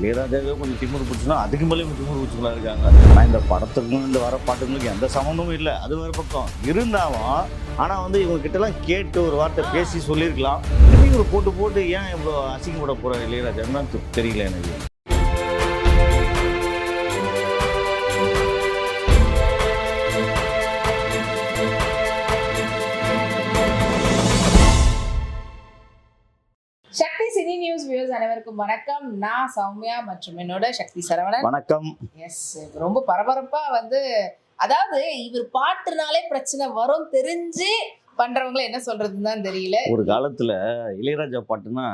இளையராஜாவே கொஞ்சம் திமிரு பிடிச்சினா அதுக்கு மேலே இவங்க திமிரு இருக்காங்க. ஆனால் இந்த படத்துக்கும் இந்த வர பாட்டுங்களுக்கும் எந்த சம்மந்தமும் இல்லை. அது வேறு பக்கம். இருந்தாலும் ஆனால் வந்து இவங்க கிட்டலாம் கேட்டு ஒரு வார்த்தை பேசி சொல்லியிருக்கலாம். திரும்பி இவர் போட்டு போட்டு ஏன் இவ்வளோ அசிங்கப்பட போகிற இளையராஜான்னு தெரியல எனக்கு. சினி நியூஸ் வியூஸ் அனைவருக்கும் வணக்கம். நான் சௌமியா மற்றும் என்னோட சக்தி சரவணன். வணக்கம். எஸ் ரொம்ப பரபரப்பா வந்து அதாவது இவர் பாட்டுனாலே பிரச்சனை வரும் தெரிஞ்சு பண்றவங்கள என்ன சொல்றதுன்னு தான் தெரியல. ஒரு காலத்தில் இளையராஜா பாட்டுனா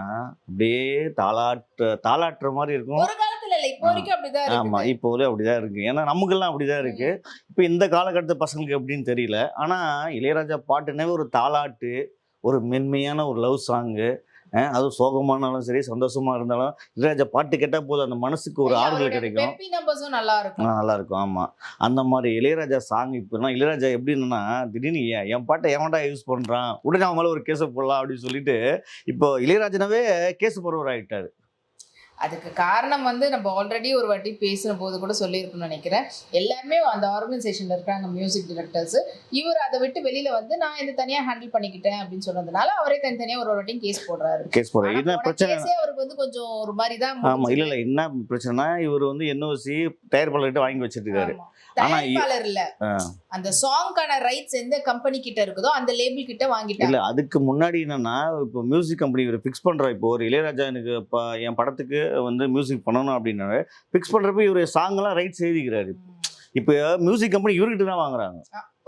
அப்படியே தாளாட்டு தாளாட்டுற மாதிரி இருக்கும். ஒரு காலத்துல இல்ல இப்போ வரைக்கும் அப்படிதான் ஆமா இருக்கு இப்போ வரையும் அப்படிதான் இருக்கு. ஏன்னா நமக்கெல்லாம் அப்படிதான் இருக்கு. இப்போ இந்த காலகட்டத்து பசங்களுக்கு எப்படின்னு தெரியல. ஆனா இளையராஜா பாட்டுனாவே ஒரு தாலாட்டு ஒரு மென்மையான ஒரு லவ் சாங்கு அதுவும் சோகமானாலும் சரி சந்தோஷமா இருந்தாலும் இளையராஜா பாட்டு கேட்டா போதும். அந்த மனசுக்கு ஒரு ஆறுதல் கிடைக்கும். நல்லா இருக்கும் நல்லா இருக்கும் ஆமா. அந்த மாதிரி இளையராஜா சாங் இப்போலாம் இளையராஜா எப்படின்னா திடீர்னு ஏன் என் பாட்டை எவன்டா யூஸ் பண்றான்? உடனே அவன் மேல ஒரு கேஸை போடலாம் அப்படின்னு சொல்லிட்டு இப்போ இளையராஜனாவே கேஸ் போடுறவர் ஆயிட்டாரு அதுக்கு காரணம் வந்து நம்ம ஆல்ரெடி ஒரு வாட்டி பேசின போது கூட சொல்லியிருக்கணும்னு நினைக்கிறேன். எல்லாருமே அந்த ஆர்கனைசேஷன்ல இருக்காங்க மியூசிக் டிரெக்டர்ஸ் இவர் அதை விட்டு வெளியில வந்து நான் இது தனியா ஹேண்டில் பண்ணிக்கிட்டேன் அப்படின்னு சொன்னதுனால அவரே தனித்தனியா ஒரு ஒரு வாட்டியும் கேஸ் போடுறாரு. கேஸ் போடுற என்ன பிரச்சனை. அவருக்கு வந்து கொஞ்சம் ஒரு மாதிரி தான் ஆமா இல்ல இல்ல என்ன பிரச்சனைனா இவர் வந்து என்ஓசி தயாரிப்பாளர்கிட்ட வாங்கி வச்சிட்டு தயாரிப்பாளர் இல்ல. அந்த சாங்கான ரைட்ஸ் எந்த கம்பெனி கிட்ட இருக்குதோ அந்த லேபிள் கிட்ட வாங்கிட்டாங்க. இல்ல அதுக்கு முன்னாடி என்னன்னா இப்போ மியூசிக் கம்பெனி இவர் ஃபிக்ஸ் பண்ற. இப்போ ஒரு இளையராஜா எனக்கு என் படத்துக்கு வந்து மியூசிக் பண்ணணும் அப்படின்னா ஃபிக்ஸ் பண்றப்ப இவர் சாங் எல்லாம் ரைட்ஸ் எழுதிக்கிறாரு. இப்போ மியூசிக் கம்பெனி இவர்கிட்ட தான் வாங்குறாங்க.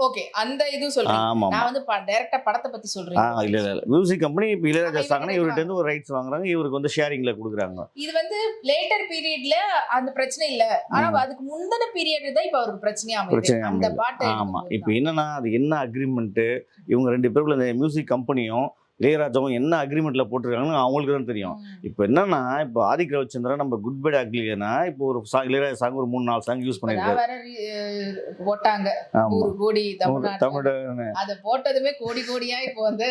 ஓகே அந்த இது சொல்றேன் நான் வந்து டைரக்டா படத்தை பத்தி ஆ சொல்றேன் இல்ல இல்ல இல்ல. மியூசிக் கம்பெனி இப்போ இளையராஜா இவர்கிட்ட இவர்கிட்ட இருந்து ஒரு ரைட்ஸ் வாங்குறாங்க. இவருக்கு வந்து ஷேரிங்ல கொடுக்குறாங்க. இது வந்து லேட்டர் பீரியட்ல அந்த பிரச்சனை இல்ல. ஆனா அதுக்கு முந்தின பீரியட் தான் இப்ப அவருக்கு பிரச்சனையா அமையுது. அந்த. பாட்டு ஆமா. இப்போ என்னன்னா அது என்ன அக்ரிமெண்ட்டு இவங்க ரெண்டு பேருக்குள்ள இந்த மியூசிக் கம்பெனியும் இளையராஜாவும் என்ன அக்ரிமெண்ட்ல போட்டிருக்காங்கன்னு அவங்களுக்கு தான் தெரியும் இப்போ என்னன்னா இப்போ ஆதிக் ரவிச்சந்திரன் நம்ம குட் பை அக்லினா இப்போ ஒரு சாங் இளையராஜா சாங் ஒரு மூணு நாலு சாங் யூஸ் re- போட்டாங்க. கோடி தமிழ் அத போட்டதுமே கோடி கோடியா இப்போ வந்து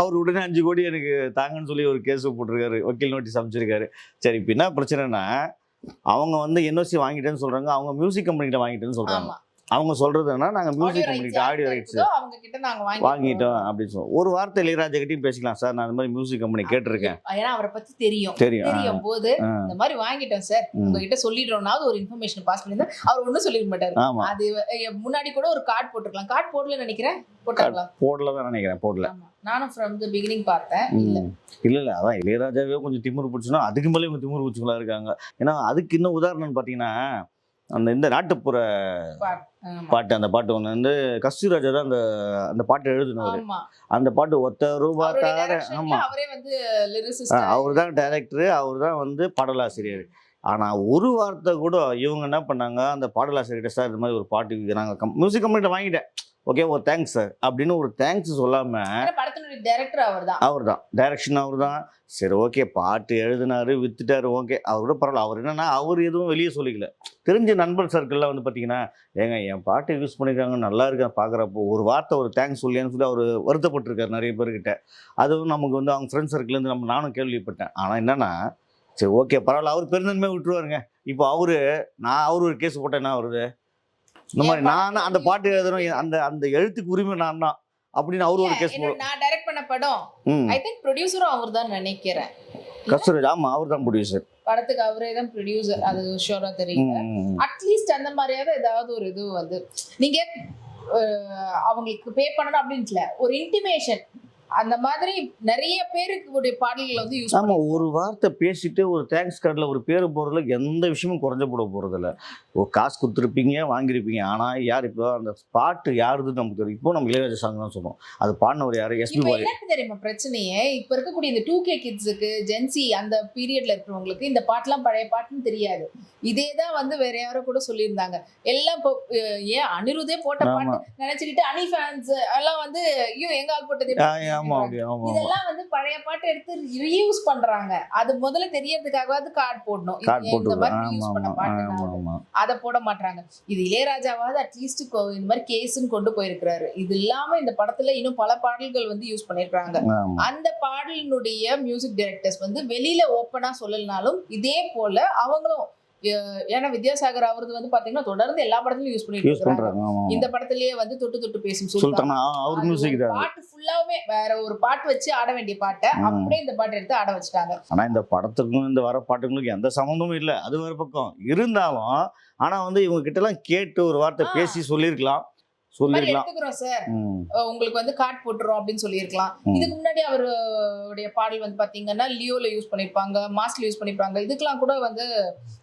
அவர் உடனே அஞ்சு கோடி எனக்கு தாங்கன்னு சொல்லி ஒரு கேஸ் போட்டிருக்காரு. வக்கீல் நோட்டீஸ் அமைச்சிருக்காரு சரி இப்போ என்ன பிரச்சனைனா அவங்க வந்து என்ஓசி வாங்கிட்டேன்னு சொல்றாங்க. அவங்க மியூசிக் கம்பெனிகிட்ட வாங்கிட்டேன்னு சொல்றாங்க. அவங்க சொல்றது என்ன நாங்க ஆடியோ மியூசிக் கம்பெனிகிட்ட ஆடியோ ரைட்ஸ் வாங்கிட்டோம் அப்படின்னு சொல்லி ஒரு வார்த்தை இளையராஜா கிட்டயும் பேசிக்கலாம் சார். நான் இந்த மாதிரி மியூசிக் கம்பெனி கேட்டிருக்கேன். ஏன்னா அவரை பத்தி தெரியும். தெரியும். தெரியும் போது இந்த மாதிரி வாங்கிட்டோம் சார். உங்ககிட்ட சொல்லிடுறோம்னாவது ஒரு இன்ஃபர்மேஷன் பாஸ் பண்ணிருந்தா அவர் ஒண்ணும் சொல்லிருக்க மாட்டாரு. அது முன்னாடி கூட ஒரு கார்டு போட்டிருக்கலாம். கார்டு போடல நினைக்கிறேன். போட்டாங்களா? போடல தான் நினைக்கிறேன். போடல. நானும் ஃப்ரம் தி பிகினிங் பார்த்தேன். இல்ல. இல்ல அதான் இளையராஜாவே கொஞ்சம் திமிரு பிடிச்சுன்னா அதுக்கு மேலே இவங்க திமிரு பிடிச்சவங்களா இருக்காங்க. ஏன்னா அதுக்கு இன்னும் உதாரணம் பார்த்தீங்கன்னா அந்த இந்த நாட்டுப்புற. பாட்டு அந்த பாட்டு ஒன்று வந்து கஸ்தூராஜா தான் அந்த அந்த பாட்டு எழுதினவர். அந்த பாட்டு ஒத்த ரூபா தார directionல ஆமா. அவரே தான் டைரக்டர் அவர் தான் வந்து பாடலாசிரியர். ஆனா ஒரு வார்த்தை கூட இவங்க என்ன பண்ணாங்க அந்த பாடலாசிரியர் சார் இந்த மாதிரி ஒரு பாட்டு நாங்கள் மியூசிக் கம்பெனிட்ட வாங்கிட்டேன். ஓகே ஒரு தேங்க்ஸ் சார் அப்படின்னு ஒரு தேங்க்ஸ் சொல்லாம ஆனா படத்தினுடைய டைரக்டர் அவர்தான். அவர் தான் டைரக்ஷன் அவர் தான் சரி ஓகே பாட்டு எழுதினாரு வித்துட்டாரு ஓகே அவர் கூட பரவாயில்ல. அவர் என்னன்னா அவர் எதுவும் வெளியே சொல்லிக்கல. தெரிஞ்ச நண்பர் சர்க்கிளில் வந்து பார்த்தீங்கன்னா ஏங்க என் பாட்டு யூஸ் பண்ணியிருக்காங்க நல்லா இருக்கா பார்க்குறப்போ ஒரு வார்த்தை ஒரு தேங்க்ஸ் சொல்லியான்னு சொல்லி அவர் வருத்தப்பட்டிருக்காரு நிறைய பேர்கிட்ட. அதுவும் நமக்கு வந்து அவங்க ஃப்ரெண்ட்ஸ் சர்க்கிள்லேருந்து நம்ம நானும் கேள்விப்பட்டேன். ஆனால் என்னன்னா சரி ஓகே பரவாயில்ல. அவர் பெருந்தன்மை விட்டுருவாருங்க. இப்போ அவரு நான் அவர் ஒரு கேஸ் போட்டேன் என்ன வருது இந்த மாதிரி நான் அந்த பாட்டு எழுதணும் அந்த அந்த எழுத்துக்கு உரிமை நான் தான் அப்படின்னு அவர் ஒரு கேஸ் நான் டைரக்ட் பண்ண படம். ஐ திங்க் ப்ரொடியூசரும் அவர் தான் நினைக்கிறேன். கஸ்தூராஜ் ஆமாம் அவர் தான் ப்ரொடியூசர் படத்துக்கு அவரே தான் ப்ரொடியூசர் அது ஷோரா தெரியல. அட்லீஸ்ட் அந்த மாதிரியாவது ஏதாவது ஒரு இது வந்து நீங்க அவங்களுக்கு பே பண்ணணும் அப்படின்னு இல்ல ஒரு இன்டிமேஷன் அந்த மாதிரி நிறைய பேருக்கு உடைய பாடல்களை வந்து யூஸ் ஆமா ஒரு வார்த்தை பேசிட்டு ஒரு தேங்க்ஸ் கார்டில் ஒரு பேர் போடுறதுல எந்த விஷயமும் குறைஞ்ச போட போறதில்ல. ஒரு காசு கொடுத்துருப்பீங்க வாங்கியிருப்பீங்க. ஆனா யார் இப்போ அந்த பாட்டு யாருதுன்னு நமக்கு தெரியும். இப்போ நம்ம இளையராஜா சாங் தான் சொல்றோம். அது பாடினவர் யாரு? எஸ்பி பாய் தெரியுமா பிரச்சனையே? இப்ப இருக்கக்கூடிய இந்த டூ கே கிட்ஸுக்கு ஜென்சி அந்த பீரியட்ல இருக்கிறவங்களுக்கு இந்த பாட்டுலாம் பழைய பாட்டுன்னு தெரியாது. இதே தான் வந்து வேற யாரும் கூட சொல்லியிருந்தாங்க. எல்லாம் இப்போ ஏன் அனிருதே போட்ட பாட்டு நினைச்சுக்கிட்டு அனி ஃபேன்ஸ் எல்லாம் வந்து ஐயோ எங்க ஆள் போட்டது ஆமா ஆமா இதெல்லாம் வந்து பழைய பாட்டு எடுத்து ரீயூஸ் பண்றாங்க. அது முதல்ல தெரியறதுக்காகவாது கார்டு போடணும். இந்த மாதிரி யூஸ் பண்ண பாட்டு அதை போட மாட்டாங்க இது இளையராஜாவாவது அட்லீஸ்ட் இந்த மாதிரி கேஸ்ன்னு கொண்டு போயிருக்கிறாரு. இது இல்லாம இந்த படத்துல இன்னும் பல பாடல்கள் வந்து யூஸ் பண்ணிருக்காங்க அந்த பாடலினுடைய மியூசிக் டைரக்டர்ஸ் வந்து வெளியில ஓப்பனா சொல்லலனாலும் இதே போல அவங்களும் ஏன்னா வித்யாசாகர் அவரது வந்து பாத்தீங்கன்னா தொடர்ந்து எல்லா படத்துலயும் யூஸ் பண்ணிட்டு இருக்காங்க இந்த படத்திலேயே வந்து தொட்டு தொட்டு பேசும் பாட்டு ஃபுல்லாவே வேற ஒரு பாட்டு வச்சு ஆட வேண்டிய பாட்டை. அப்படியே இந்த பாட்டு எடுத்து ஆட வச்சுட்டாங்க ஆனா இந்த படத்துக்கும் இந்த வர பாட்டுகளுக்கும் எந்த சம்மந்தமும் இல்லை அது வேற பக்கம் இருந்தாலும் ஆனா வந்து இவங்க கிட்ட எல்லாம் கேட்டு ஒரு வார்த்தை. பேசி சொல்லியிருக்கலாம் எடுத்துக்கிறோம் சார் உங்களுக்கு வந்து கார்டு போட்டுறோம் அப்படின்னு சொல்லியிருக்கலாம். ம். இதுக்கு முன்னாடி அவருடைய பாடல் வந்து பாத்தீங்கன்னா லியோல யூஸ் பண்ணிருப்பாங்க மாஸ்க்ல யூஸ் பண்ணிருப்பாங்க. இதுக்கெல்லாம் கூட வந்து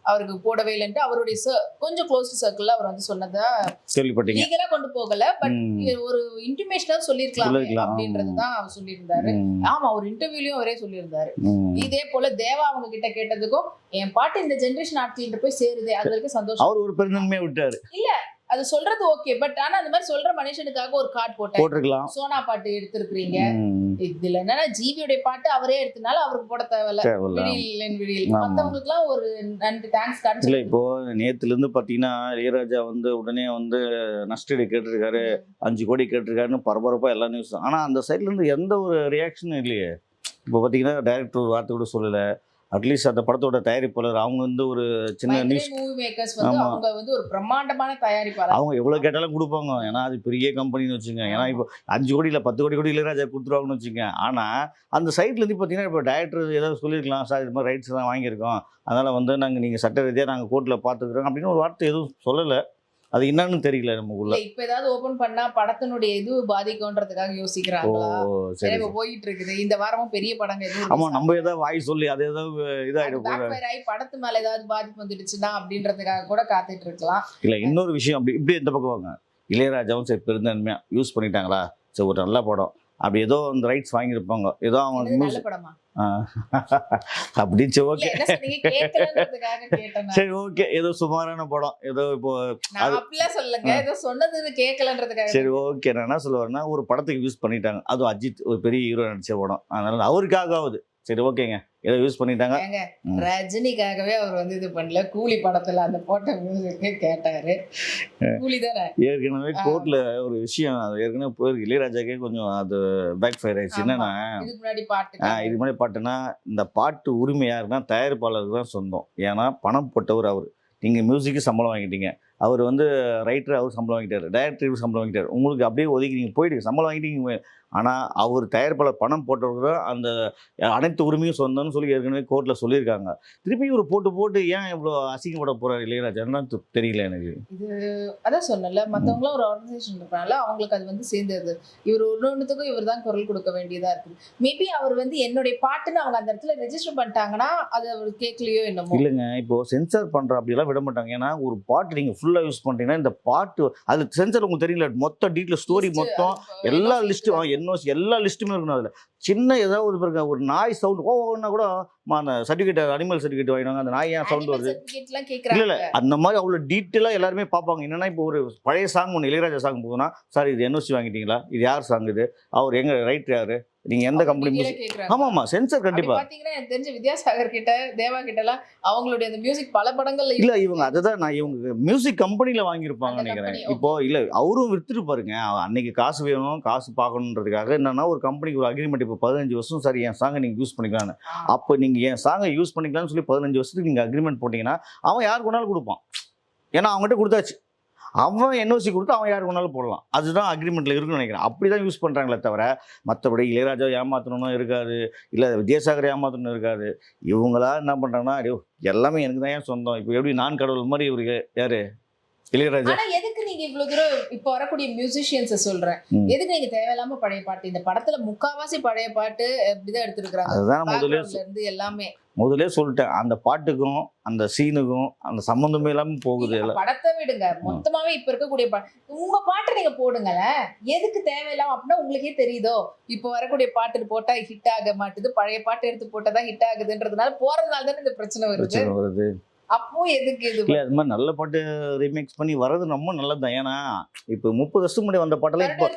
அவருக்கு போடவே இல்லைன்ட்டு அவருடைய கொஞ்சம் க்ளோஸ் சர்க்கிள்ல அவர் வந்து சொன்னதை கேள்விப்பட்டீங்க. லீகலா கொண்டு போகல பட் ஒரு இன்டிமேஷனா சொல்லிருக்கலாம் சொல்லிருக்கலாம். அப்படின்றதுதான் அவர் சொல்லியிருந்தாரு. ஆமா ஒரு இன்டர்வியூலயும் அவரே சொல்லியிருந்தாரு. இதே போல தேவா அவங்க கிட்ட கேட்டதுக்கும் என் பாட்டு இந்த ஜென்ரேஷன் ஆட்கள்கிட்ட போய் சேருது அது வரைக்கும் சந்தோஷம். அவர் ஒரு பெருந்தன்மையை விட்டாரு. அது சொல்றது ஓகே பட் ஆனா அந்த மாதிரி சொல்ற மனுஷனுக்காக ஒரு கார்டு போட்டேன். போட்டிருக்கலாம். சோனா பாட்டு எடுத்திருக்கிறீங்க. இதுல என்னன்னா ஜிபியோட பாட்டு அவரே எடுத்தனால அவருக்கு போட தேவையில்ல. விடியல் விடியல். ஒரு நன்றி தேங்க்ஸ் இல்ல கார்டு இப்போ நேத்துல இருந்து பாத்தீங்கன்னா இளையராஜா வந்து உடனே வந்து நஷ்டடி கேட்டிருக்காரு. அஞ்சு கோடி கேட்டிருக்காருன்னு பரபரப்பா எல்லா நியூஸ் ஆனா அந்த சைட்ல இருந்து எந்த ஒரு ரியாக்ஷனும் இல்லையே. இப்போ பாத்தீங்கன்னா டைரக்டர் ஒரு வார்த்தை கூட சொல்லல. அட்லீஸ்ட் அந்த படத்தோட தயாரிப்பாளர் அவங்க வந்து ஒரு சின்ன நியூஸ் மூவி மேக்கர்ஸ் வந்து ஆமா. அவங்க வந்து ஒரு பிரம்மாண்டமான தயாரிப்பாளர். அவங்க எவ்வளவு கேட்டாலும் கொடுப்பாங்க. ஏன்னா அது பெரிய கம்பெனின்னு வச்சுங்க ஏன்னா இப்போ அஞ்சு கோடி இல்லை பத்து கோடி கூட இளையராஜா கொடுத்துருவாங்கன்னு வச்சுங்க ஆனா அந்த சைட்ல இருந்து பார்த்தீங்கன்னா இப்போ டைரக்டர் ஏதாவது சொல்லியிருக்கலாம். சார் இது மாதிரி ரைட்ஸ் தான் வாங்கியிருக்கோம். அதனால வந்து நாங்கள் நீங்கள் சட்ட ரீதியாக நாங்கள் கோர்ட்டில் பார்த்துக்குறோம். அப்படின்னு ஒரு வார்த்தை எதுவும் சொல்லலை. அது என்னன்னு தெரியல நமக்குள்ள இப்ப ஏதாவது ஓபன் பண்ணா படத்தினுடைய இது பாதிக்கும்ன்றதுக்காக ஓ யோசிக்கிறாங்களா சரி இப்ப போயிட்டு இருக்குது இந்த வாரமும் பெரிய படங்க எதுவும் ஆமா நம்ம ஏதாவது வாய் சொல்லி அது ஏதாவது ஆகி படத்து மேல ஏதாவது பாதிப்பு வந்துடுச்சுன்னா அப்படின்றதுக்காக கூட காத்துட்டு இருக்கலாம் இல்லை இன்னொரு விஷயம் அப்படி இப்படி இந்த பக்கம் வாங்க. இளையராஜாவும் சரி பெருந்தன்மையாக யூஸ் பண்ணிட்டாங்களா? சரி ஒரு நல்ல படம். அப்படி ஏதோ அந்த ரைட்ஸ் வாங்கியிருப்பாங்க. ஏதோ அவங்க நல்ல படமா? அப்படின்னு சரி ஓகே. சரி ஓகே. ஏதோ சுமாரான படம். ஏதோ இப்போ சொல்லுங்க ஏதோ சொன்னது கேட்கலன்றதுக்காக. சரி ஓகே. நான் என்ன சொல்லுவேன்னா ஒரு படத்துக்கு யூஸ் பண்ணிட்டாங்க. அதுவும் அஜித் ஒரு பெரிய ஹீரோ நடிச்ச படம். அதனால அவருக்காகாவது சரி ஓகேங்க. ஏதோ யூஸ் பண்ணிட்டாங்க. ரஜினிக்காகவே அவர் வந்து இது பண்ணல. கூலி படத்துல அந்த போட்ட மியூசிக்கே கேட்டாரு. கூலி தானே ஏற்கனவே. கோர்ட்ல ஒரு விஷயம் அது ஏற்கனவே போயிருக்கு. இளையராஜாக்கே கொஞ்சம் அது பேக் ஃபயர் ஆயிடுச்சு. என்னன்னா இதுக்கு முன்னாடி பாட்டு இது மாதிரி பாட்டுனா இந்த பாட்டு உரிமை யாருன்னா தயாரிப்பாளருக்கு தான் சொந்தம். ஏன்னா பணம் போட்டவர் அவர். நீங்கள் மியூசிக்கு சம்பளம் வாங்கிட்டீங்க. அவர் வந்து ரைட்டர் அவர் சம்பளம் வாங்கிட்டாரு. டைரக்டர் சம்பளம் வாங்கிட்டாரு. உங்களுக்கு அப்படியே ஒதுக்கி நீங்கள் போயிடுங்க சம்பளம் வாங்கிட்டீங்க. ஆனால் அவர் தயாரிப்பாளர் பணம் போட்டவர் தான் அந்த அனைத்து உரிமையும் சொந்தம்னு சொல்லி ஏற்கனவே கோர்ட்டில் சொல்லியிருக்காங்க. திருப்பி இவர் போட்டு போட்டு ஏன் இவ்வளோ அசிங்கப்பட போகிறார் இளையராஜான்னு தெரியல எனக்கு. அதான் சொன்னல மத்தவங்களும் ஒரு ஆர்கனைசேஷன் இருப்பாங்கல்ல அவங்களுக்கு அது வந்து சேர்ந்தது. இவர் ஒன்னொன்னுத்துக்கும் இவர் தான் குரல் கொடுக்க வேண்டியதா இருக்கு. மேபி அவர் வந்து என்னுடைய பாட்டுன்னு அவங்க அந்த இடத்துல ரெஜிஸ்டர் பண்ணிட்டாங்கன்னா அது அவர் கேட்கலையோ என்னமோ. இல்லைங்க இப்போ சென்சார் பண்ற அப்படியெல்லாம் விட மாட்டாங்க. ஏன்னா ஒரு பாட்டு நீங்க ஃபுல்லா யூஸ் பண்றீங்கன்னா இந்த பாட்டு அது சென்சார் உங்களுக்கு தெரியல. மொத்த டீட்டெயில் ஸ்டோரி மொத்தம் எல்லா லிஸ்ட்டும் என்ஓசி எல்லா லிஸ்ட்டுமே இருக்கணும் அதில். சின்ன ஏதாவது ஒரு பிறகு ஒரு நாய் சவுண்ட் ஒன்றா கூட அந்த சர்டிஃபிகேட் அனிமல் சர்டிஃபிகேட் வாங்கினாங்க அந்த நாய் ஏன் சவுண்ட் வருது? இல்ல இல்ல. அந்த மாதிரி அவ்வளோ டீட்டெயிலாக எல்லாருமே பார்ப்பாங்க. என்னன்னா இப்போ ஒரு பழைய சாங் ஒன்று இளையராஜா சாங் போகுதுன்னா சார் இது என்ஓசி வாங்கிட்டீங்களா? இது யார் சாங் இது? அவர் எங்க ரைட் யாரு? நீங்க எந்த கம்பெனி மியூசிக். ஆமா ஆமா சென்சார் கண்டிப்பா. பாத்தீங்கன்னா எனக்கு தெரிஞ்ச வித்யாசாகர் கிட்ட தேவா கிட்ட எல்லாம் அவங்களுடைய அந்த மியூசிக் பல படங்கள்ல இல்ல இவங்க அதுதான் நான் இவங்க மியூசிக் கம்பெனில வாங்கியிருப்பாங்கன்னு அந்த நினைக்கிறேன். இப்போ இல்ல அவரும் வித்துட்டு பாருங்க. அன்னைக்கு காசு வேணும் காசு பார்க்கணுன்றதுக்காக என்னன்னா ஒரு கம்பெனிக்கு ஒரு அக்ரிமெண்ட் இப்போ பதினஞ்சு வருஷம் சரி என் சாங்கை நீங்க யூஸ் பண்ணிக்கலாம்னு. அப்போ நீங்க என் சாங்கை யூஸ் பண்ணிக்கலாம்னு சொல்லி பதினஞ்சு வருஷத்துக்கு நீங்கள் அக்ரிமெண்ட் போட்டிங்கன்னா அவன் யாருக்கு வேணாலும் கொடுப்பான். ஏன்னா அவங்ககிட்ட கொடுத்தாச்சு. அவன் என்ஓசி கொடுத்து அவன் யாருக்கு வேணாலும் போடலாம். அதுதான் அக்ரிமெண்ட்டில் இருக்குன்னு நினைக்கிறேன். அப்படி தான் யூஸ் பண்ணுறாங்களே தவிர மற்றபடி இளையராஜா ஏமாத்தணும்னு இருக்காது இல்லை வித்யாசாகர் ஏமாத்தணும் இருக்காது இவங்களா என்ன பண்ணுறாங்கன்னா எல்லாமே எனக்கு தான் ஏன் சொந்தம். இப்போ எப்படி நான் கடவுள் மாதிரி இவருக்கு யாரு? இளையராஜா. நீங்க இவ்வளவு தூரம் இப்ப வரக்கூடிய மியூசிஷியன்ஸ சொல்றேன். எதுக்கு நீங்க தேவையில்லாம பழைய பாட்டு? இந்த படத்துல முக்காவாசி பழைய பாட்டு இப்படிதான் எடுத்திருக்காங்க அதுதான் Backgroundல இருந்து எல்லாமே. முதல்ல சொல்லிட்டேன். அந்த பாட்டுக்கும் அந்த சீனுக்கும் அந்த சம்மந்தமே இல்லாம போகுது படத்தை விடுங்க. மொத்தமாவே இப்ப இருக்கக்கூடிய பாட்டு உங்க பாட்டு நீங்க போடுங்களேன். எதுக்கு தேவையில்லாம அப்படின்னா உங்களுக்கே தெரியுதோ? இப்ப வரக்கூடிய பாட்டு போட்டா ஹிட் ஆக மாட்டுது. பழைய பாட்டு எடுத்து போட்டா ஹிட் ஆகுதுன்றதுனால போறதுனால தானே இந்த பிரச்சனை வருது. அப்போ எதுக்கு இது இல்ல அது மாதிரி நல்ல பாட்டு ரீமேக்ஸ் பண்ணி வர்றது ரொம்ப நல்லது தான் ஏன்னா இப்போ முப்பது வருஷம் முன்னாடி வந்த பாட்டெல்லாம் இப்போ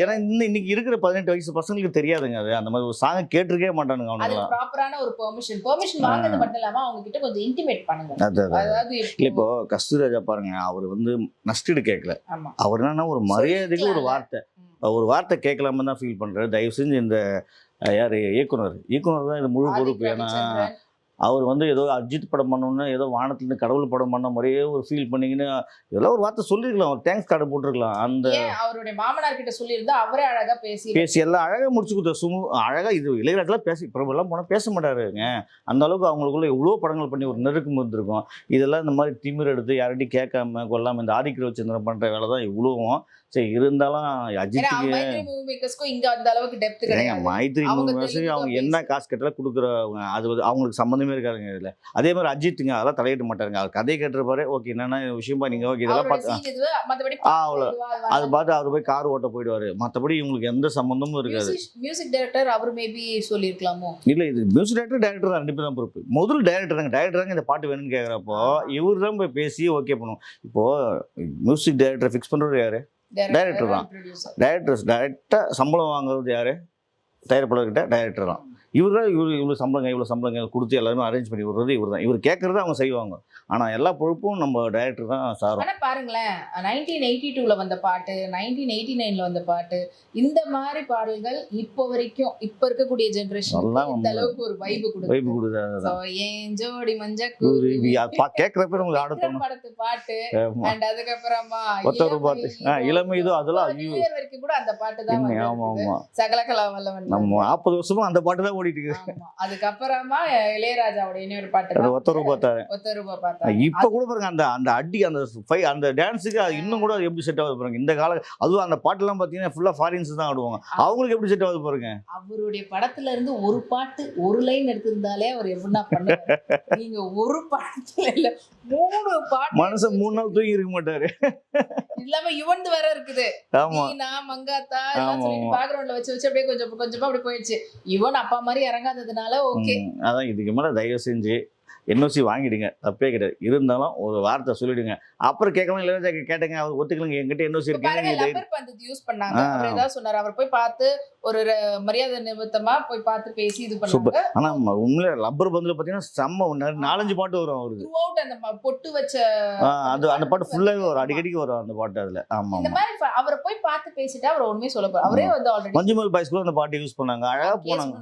ஏன்னா இன்னும் இன்னைக்கு இருக்கிற பதினெட்டு வயசு பசங்களுக்கு தெரியாதுங்க அது. அந்த மாதிரி ஒரு சாங் கேட்டிருக்கே மாட்டானுங்க அது அவனுங்களாம் ப்ராப்பரான ஒரு பெர்மிஷன் பெர்மிஷன் வாங்குறது மட்டும் இல்லாம அவங்க கிட்ட கொஞ்சம் இன்டிமேட் பண்ணுங்க. அது அது. அதாவது இல்ல இப்போ கஸ்தூராஜா பாருங்க அவர் வந்து நஷ்டீடு கேட்கல அவர் என்னன்னா ஒரு மரியாதைக்கு ஒரு வார்த்தை. ஒரு வார்த்தை கேட்கலாம தான் ஃபீல் பண்றாரு. தயவு செஞ்சு இந்த யாரு இயக்குனர். இயக்குனர் தான் இது முழு பொறுப்பு. ஏன்னா. அவர் வந்து ஏதோ அஜித் படம் பண்ணணும்னு ஏதோ வானத்துலேருந்து கடவுள் படம் பண்ண மாதிரியே ஒரு ஃபீல் பண்ணிக்கின்னு இதெல்லாம் ஒரு வார்த்தை சொல்லிருக்கலாம். ஒரு தேங்க்ஸ் கார்டு போட்டிருக்கலாம். அந்த அவருடைய மாமனார் கிட்ட சொல்லியிருந்தா அவரே அழகா பேசி பேசி எல்லாம் அழகாக முடிச்சு கொடுத்த சுமு அழகாக இது இளையராஜெலாம் பேசி பிரபெல்லாம் போனால் பேச மாட்டாருங்க. அந்த அளவுக்கு அவங்களுக்குள்ள எவ்வளோ படங்கள் பண்ணி ஒரு நெருக்கம் இருந்திருக்கும் இதெல்லாம் இந்த மாதிரி திமிர் எடுத்து யார்கிட்டையும் கேட்காம கொல்லாம இந்த ஆதிக்கிற வச்சிருந்தன பண்ணுற வேலை தான் இவ்வளோவும். சரி இருந்தாலும் அஜித்துக்கு இங்க அந்த அளவுக்கு டெப்த் ஏங்க கிடையாது. மைத்ரி தெலுங்கு அவங்க என்ன. காசு கட்டல கொடுக்குறவங்க அது அவங்களுக்கு சம்மந்தமே இருக்காதுங்க இதில். அதே மாதிரி அஜித்துங்க அதெல்லாம் தலையிட மாட்டாருங்க. அவர் கதையை கேட்டுருப்பாரு ஓகே என்னென்ன விஷயமா நீங்கள் ஓகே இதெல்லாம் பார்த்து ஆ, அவ்வளோ. அது பார்த்து அவர் போய் கார் ஓட்ட போயிடுவாரு. மற்றபடி இவங்களுக்கு எந்த சம்மந்தமும் இருக்காது. மியூசிக் டைரக்டர் அவர் மேபி சொல்லியிருக்கலாமோ? இல்லை இது மியூசிக் டைரக்டர் டைரக்டர் தான் ரெண்டு தான் பொறுப்பு. முதல் டைரக்டர் தாங்க. டைரக்டர் தாங்க இந்த பாட்டு வேணும்னு கேட்குறப்போ இவர் தான் போய் பேசி ஓகே பண்ணுவோம். இப்போ மியூசிக் டைரக்டர் ஃபிக்ஸ் பண்ணுறது யாரு? Director தான். டைரக்டர்ஸ் டைரெக்டாக சம்பளம் வாங்குறது யாரு? தயாரிப்பாளர்கிட்ட டைரக்டர் தான். இவர் தான் இவர் இவ்வளோ சம்பளங்க இவ்வளோ சம்பளங்க கொடுத்து எல்லாருமே அரேஞ்ச் பண்ணி விடுறது இவர் தான் இவர் கேட்குறத அவங்க செய்வாங்க. ஆனால் எல்லா பொறுப்பும் நம்ம டைரக்டர் தான் சாரும். ஆனா பாருங்களேன் நைன்டீன் எயிட்டி டூல வந்த பாட்டு நைன்டீன் எயிட்டி நைன்ல வந்த பாட்டு இந்த மாதிரி பாடல்கள் இப்போ வரைக்கும் இப்ப இருக்கக்கூடிய ஜெனரேஷன் அதெல்லாம் இந்த அளவுக்கு ஒரு வைப் கொடுக்கும் கொடுக்குறது So, ஏன் ஜோடி மஞ்ச குருவி? கேட்குறப்ப உங்களுக்கு ஆட தோணும் படத்து பாட்டு. அண்ட் அதுக்கப்புறமா ஒத்த ஒரு பாட்டு. ஆ இளமை இதோ அதெல்லாம் வரைக்கும் கூட அந்த பாட்டு தான் இன்னும் வந்து ஆமா இருக்குது. ஆமா. சகலகலா வல்லவன் நம்ம நாற்பது வருஷமா அந்த பாட்டு தான் ஓடிட்டு இருக்குது. அதுக்கப்புறமா இளையராஜாவுடைய இன்னொரு பாட்டு ஒத்த ரூபா பார்த்தாரு ஒத்த ரூபா பார்த்தா இப்ப கூட பாருங்க அந்த அந்த அடி அந்த ஃபை அந்த டான்ஸுக்கு அது இன்னும் கூட எப்படி செட் ஆகுது பாருங்க. இந்த கால அதுவும் அந்த பாட்டுலாம் பார்த்தீங்கன்னா ஃபுல்லா ஃபாரின்ஸ் தான் ஆடுவாங்க. அவங்களுக்கு எப்படி செட் ஆகுது பாருங்க. அவருடைய படத்துல இருந்து ஒரு பாட்டு ஒரு லைன் எடுத்திருந்தாலே அவர் எப்படின்னா பண்ணுவார். நீங்க ஒரு படத்துல இல்ல மூணு பாட்டு மனுஷன் மூணு நாள் தூங்கி இருக்க மாட்டாரு. இல்லாம யுவன் வேற இருக்குது. ஆமா. நீனா மங்காத்தா. பேக்ரவுண்ட்ல வச்சு வச்சு அப்படியே கொஞ்சம் கொஞ்சமா அப்படி போயிடுச்சு. யுவன் அப்பா மாதிரி இறங்காததுனால ஓகே அதான் இதுக்கு மேல தயவு செஞ்சு என்ஓசி வாங்கிடுங்க. தப்பே கிடையாது. இருந்தாலும் ஒரு வார்த்தை சொல்லிடுங்க. அப்புறம் கேட்கலாம் இளையராஜா கேட்டேங்க. அவர் ஒத்துக்கலங்க. என்கிட்ட என்ஓசி இருக்கு யூஸ் பண்ணாங்க. ஏதாவது சொன்னாரு. அவர் போய் பார்த்து ஒரு மரியாதை நிமித்தமா போய் பார்த்து பேசி இது பண்ணாங்க. ஆனா உண்மையில லப்பர் பந்தில் பார்த்தீங்கன்னா செம்ம நாலஞ்சு பாட்டு வரும் அவருக்கு. அந்த பொட்டு வச்ச அது அந்த பாட்டு ஃபுல்லாவே வரும். அடிக்கடிக்கு வரும் அந்த பாட்டு அதுல. ஆமா இந்த மாதிரி அவரை போய் பார்த்து பேசிட்டா அவர் ஒண்ணுமே சொல்ல போறாரு அவரே வந்து ஆல்ரெடி மஞ்சுமல் பாய்ஸ் கூட அந்த பாட்டு யூஸ் பண்ணாங்க. அழகா போனாங்க.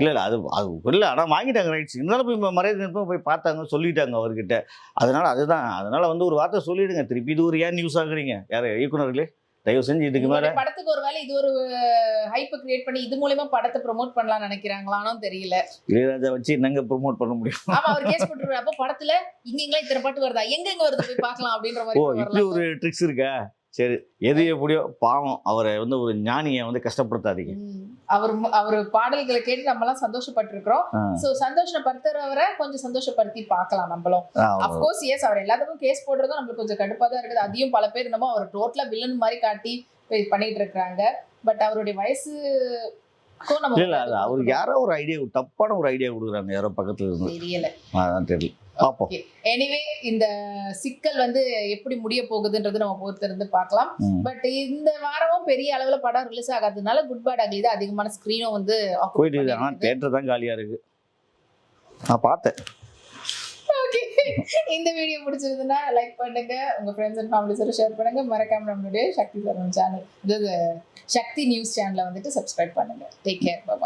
இல்ல இல்ல அது அது இல்ல. ஆனா வாங்கிட்டாங்க ரைட்ஸ் இருந்தாலும் போய் மரியாதை நிற்போம் போய் பார்த்தாங்க சொல்லிட்டாங்க அவர்கிட்ட. அதனால அதுதான். அதனால வந்து ஒரு வார்த்தை சொல்லிடுங்க. திருப்பி இது ஒரு ஏன் நியூஸ் ஆகுறீங்க? யாரு இயக்குனர்களே தயவு செஞ்சு இதுக்கு மேல படத்துக்கு ஒருவேளை இது ஒரு ஹைப் கிரியேட் பண்ணி இது மூலியமா படத்தை ப்ரோமோட் பண்ணலாம்னு நினைக்கிறாங்களானும் தெரியல. இளையராஜா வச்சு என்னங்க ப்ரொமோட் பண்ண முடியும்? ஆமா அவர் கேஸ் போட்டுருவாரு அப்போ படத்துல இங்க எங்கெல்லாம் இத்தனை பாட்டு வருதா? எங்க எங்க வருது? போய் பார்க்கலாம் அப்படின்ற மாதிரி இப்படி ஒரு ட்ரிக்ஸ் இருக்கா? சரி எது எப்படியோ பாவம் அவரை வந்து ஒரு ஞானியை வந்து கஷ்டப்படுத்தாதீங்க. அவர் அவர் பாடல்களை கேட்டு நம்ம எல்லாம் சந்தோஷப்பட்டிருக்கிறோம். சோ சந்தோஷப்படுத்துறவரை கொஞ்சம் சந்தோஷப்படுத்தி பார்க்கலாம் நம்மளும். ஆ, அப்கோர்ஸ் எஸ் அவர் எல்லாத்துக்கும் கேஸ் போடுறதும் நம்மளுக்கு கொஞ்சம் கடுப்பா தான் இருக்குது. அதையும் பல பேர் என்னமோ அவர் டோட்டலா வில்லன் மாதிரி காட்டி பண்ணிட்டு இருக்காங்க பட் அவருடைய வயசு இல்ல அது அவருக்கு யாரோ ஒரு ஐடியா தப்பான ஒரு ஐடியா கொடுக்குறாங்க யாரோ பக்கத்துல இருந்து. தெரியல. அதான் தெரியல. பார்ப்போம் எனிவே இந்த சிக்கல் வந்து எப்படி முடிய போகுதுன்றது நம்ம பொறுத்திருந்து பார்க்கலாம். பட் இந்த வாரமும் பெரிய அளவுல படம் ரிலீஸ் ஆகாததுனால குட் பேட் அக்லி தான் அதிகமான ஸ்கிரீனும் வந்து போயிட்டு. தேட்டர் தான் காலியா இருக்கு. நான் பார்த்தேன். இந்த வீடியோ பிடிச்சிருந்ததுன்னா லைக் பண்ணுங்க உங்க ஃப்ரெண்ட்ஸ் அண்ட் ஃபேமிலிஸோட ஷேர் பண்ணுங்க. மறக்காம நம்மளுடைய சக்தி சர்வம் சேனல் இது சக்தி நியூஸ் சேனலை வந்துட்டு சப்ஸ்கிரைப் பண்ணுங்க. Take care bye